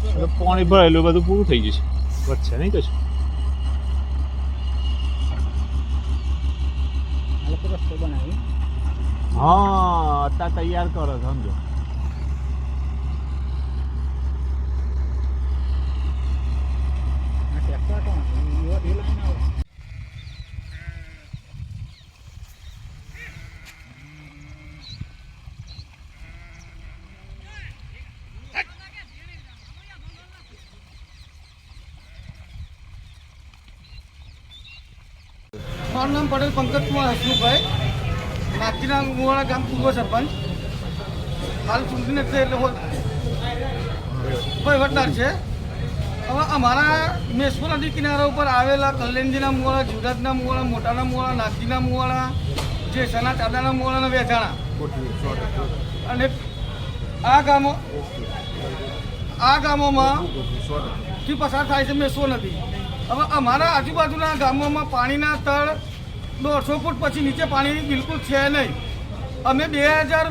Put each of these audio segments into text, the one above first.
એટલે પાણી ભરાયેલું બધું પૂરું થઈ જશે. વધશે નહીં કશું? હા અત્યારે તૈયાર કરો સમજો આ ટ્રેક્ટર હતો ને, એ- એ લાઈન આવે મારું નામ પટેલ પંકજ કુમાર હસમુખભાઈ. નાગજીના મુવાડા ગામ પૂર્વ સરપંચ. હાલ ચૂંટણી નથી એટલે વહીવટદાર છે. હવે અમારા મેસપો નદી કિનારા ઉપર આવેલા કલ્યાણજીના મુવાડા જુદાજના મુવાડા મોટાના મુવાડા નાગજીના મુવાડા જેસના દાદાના મુવાડાના વેચાણા અને આ ગામો આ ગામોમાં પસાર થાય છે મેસો નદી. હવે અમારા આજુબાજુના ગામોમાં પાણીના તળ દોઢસો ફૂટ પછી નીચે પાણી બિલકુલ છે નહીં. અમે બે હજાર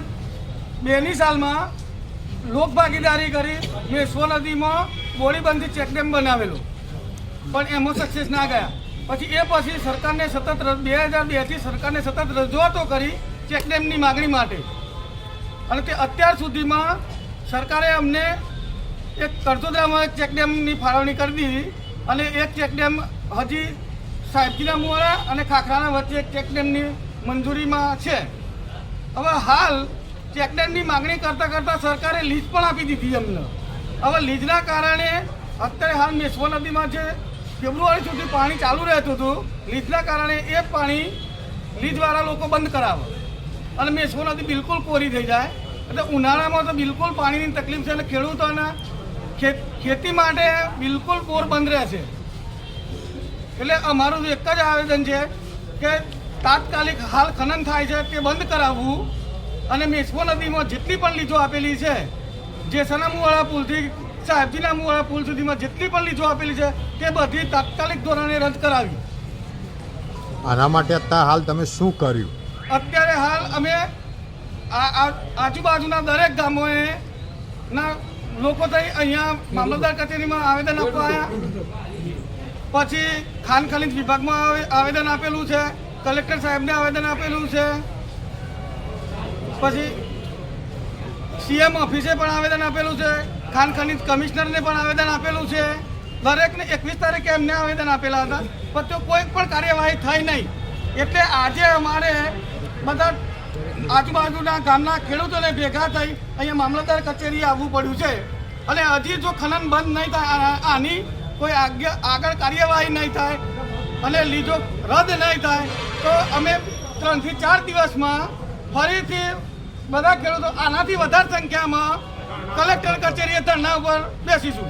બેની સાલમાં લોક ભાગીદારી કરી મેસો નદીમાં બોડીબંધી ચેકડેમ બનાવેલો. પણ એમાં સક્સેસ ના ગયા. પછી એ પછી સરકારને સતત બે હજાર બેથી સરકારને સતત રજૂઆતો કરી ચેકડેમની માગણી માટે. અને તે અત્યાર સુધીમાં સરકારે અમને એક કરતોદરામાં એક ચેકડેમની ફાળવણી કરી દીધી. અને એક ચેકડેમ હજી સાહેબજીના મોરા અને ખાખરાના વચ્ચે એક ચેકડેમની મંજૂરીમાં છે. હવે હાલ ચેકડેમની માગણી કરતાં કરતાં સરકારે લીઝ પણ આપી દીધી અમને હવે લીઝના કારણે અત્યારે હાલ મેશ્વો નદીમાં જે ફેબ્રુઆરી સુધી પાણી ચાલુ રહેતું હતું, લીઝના કારણે એ પાણી લીજવાળા લોકો બંધ કરાવે. અને મેશ્વો નદી બિલકુલ કોરી થઈ જાય. એટલે ઉનાળામાં તો બિલકુલ પાણીની તકલીફ છે અને ખેડૂતોને ખેતી માટે બિલકુલ બોર બંધ રહેશે એટલે અમારું એક જ આવેદન છે કે તાત્કાલિક હાલ ખનન થાય છે તે બંધ કરાવવું અને મેશ્વો નદીમાં જેટલી પણ લીજો આપેલી છે જે સનામુવાળા પુલથી સાહેબજીના મુવાળા પુલ સુધીમાં જેટલી પણ લીજો આપેલી છે તે બધી તાત્કાલિક ધોરણે રદ કરાવી. આના માટે અત્યારે હાલ તમે શું કર્યું? અત્યારે હાલ અમે આજુબાજુના દરેક ગામોએ ના લોકો થઈ અહીંયા મામલતદાર કચેરીમાં આવેદન આપવા આવ્યા પછી ખાન ખનીજ વિભાગમાં આવે- આવેદન આપેલું છે. કલેક્ટર સાહેબને આવેદન આપેલું છે. પછી સીએમ ઓફિસે પણ આવેદન આપેલું છે. ખાન ખનીજ કમિશનરને પણ આવેદન આપેલું છે. દરેકને એકવીસ તારીખે એમને આવેદન આપેલા હતા. પણ કોઈ પણ કાર્યવાહી થઈ નહીં. એટલે આજે અમારે બધા આજુબાજુના ગામના ખેડૂતોને ભેગા થઈ અહીંયા મામલતદાર કચેરી આવવું પડ્યું છે. અને હજી જો ખનન બંધ નહીં થાય આની કોઈ આગળ કાર્યવાહી નહીં થાય અને લીધો રદ નહીં થાય, તો અમે ત્રણથી ચાર દિવસમાં ફરીથી બધા ખેડૂતો આનાથી વધારે સંખ્યામાં કલેક્ટર કચેરીએ ધરણા ઉપર બેસીશું.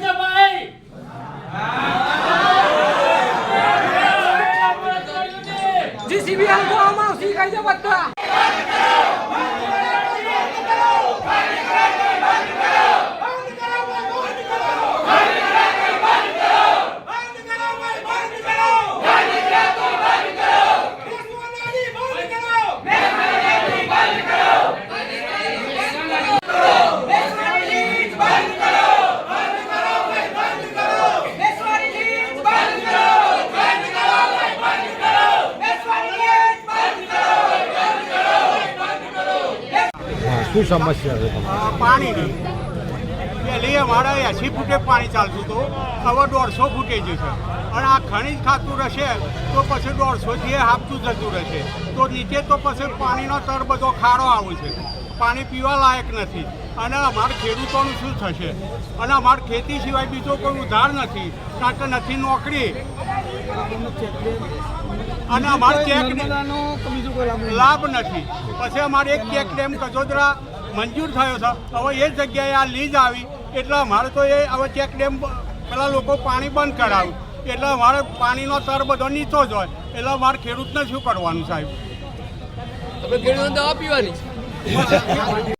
છે ભાઈ. જીસીબી આંખવામાં આવશે કઈ જાય બધા? શું સમસ્યા છે? પાણીની. પહેલી અમારે એંસી ફૂટે પાણી ચાલતું હતું? હવે દોઢસો ફૂટે જશે અને આ ખનીજ ખાતું રહેશે, તો પછી દોઢસોથી હાપતું જતું રહેશે. તો નીચે તો પછી પાણીનો તર બધો ખાડો આવે છે. પાણી પીવા લાયક નથી. અને અમારા ખેડૂતોનું શું થશે? અને અમારે ખેતી સિવાય બીજો કોઈ ઉધાર નથી. કારણ કે નથી નોકરી. અને અમારે ચેક લાભ નથી. પછી અમારે એક ચેક ડેમ કચોદરા મંજૂર થયો છે. હવે એ જગ્યાએ આ લીઝ આવી. એટલે અમારે તો એ હવે ચેક ડેમ પેલા લોકો પાણી બંધ કરાવ્યું. એટલે અમારે પાણીનો તર બધો નીચો જ હોય. એટલે અમારે ખેડૂતને શું કરવાનું સાહેબ? તમે ખેડૂતોને દવા પીવાની